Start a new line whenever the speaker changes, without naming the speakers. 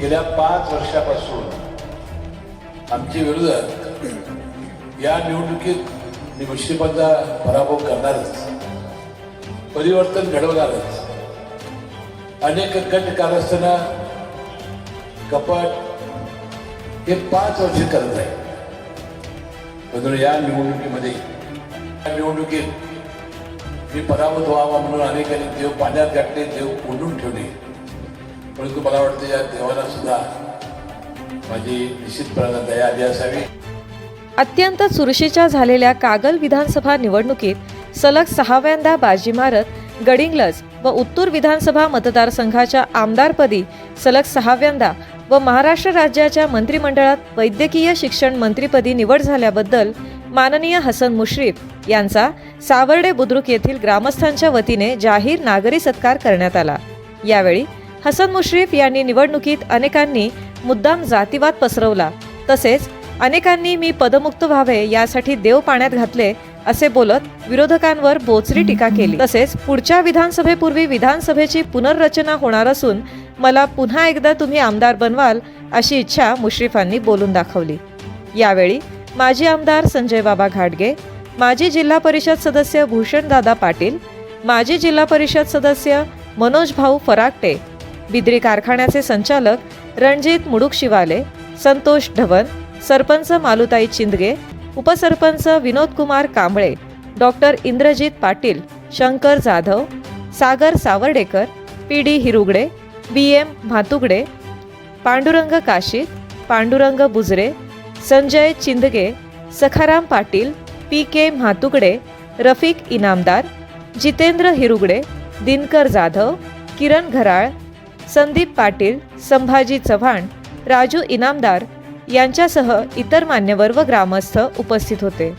गेल्या पाच वर्षापासून आमचे विरोधात या निवडणुकीत मी पराभव करणारच परिवर्तन घडवणारच अनेक कट कारस्थाना कपाट हे पाच वर्ष करत आहे. म्हणून या निवडणुकीमध्ये या निवडणुकीत मी पराभूत व्हावा म्हणून अनेकांनी देव पाण्यात घातले देव कोंडून ठेवले. परंतु मला वाटतं या देवाला सुद्धा माझी निश्चितपणानं दया आली असावी.
अत्यंत चुरशीच्या झालेल्या कागल विधानसभा निवडणुकीत सलग सहाव्यांदा बाजी मारत गडिंग्लज व उत्तूर विधानसभा मतदारसंघाच्या आमदारपदी सलग सहाव्यांदा व महाराष्ट्र राज्याच्या मंत्रिमंडळात वैद्यकीय शिक्षण मंत्रीपदी निवड झाल्याबद्दल माननीय हसन मुश्रीफ यांचा सावर्डे बुद्रुक येथील ग्रामस्थांच्या वतीने जाहीर नागरी सत्कार करण्यात आला. यावेळी हसन मुश्रीफ यांनी निवडणुकीत अनेकांनी मुद्दाम जातीवाद पसरवला. तसेच अनेकांनी मी पदमुक्त व्हावे यासाठी देव पाण्यात घातले असे बोलत विरोधकांवर बोचरी टीका केली. तसेच पुढच्या विधानसभेपूर्वी विधानसभेची पुनर्रचना होणार असून मला पुन्हा एकदा तुम्ही आमदार बनवाल अशी इच्छा मुश्रीफांनी बोलून दाखवली. यावेळी माजी आमदार संजय बाबा घाटगे माजी जिल्हा परिषद सदस्य भूषणदादा पाटील माजी जिल्हा परिषद सदस्य मनोज भाऊ फराकटे बिद्री कारखान्याचे संचालक रणजित मुडुक शिवाले संतोष ढवण सरपंच मालुताई चिंदगे उपसरपंच Vinod Kumar Kamble doctor Indrajit Patil Shankar Jadhav Sagar Savardekar P D Hirugade B M Mhatugade Pandurang Kashit Pandurang Bujare Sanjay Chindage Sakharam Patil P K Mhatugade Rafiq Inamdar Jitendra Hirugade Dinkar Jadhav Kiran Gharal Sandeep Patil Sambhaji Chavan Raju Inamdar यांच्यासह इतर मान्यवर व ग्रामस्थ उपस्थित होते.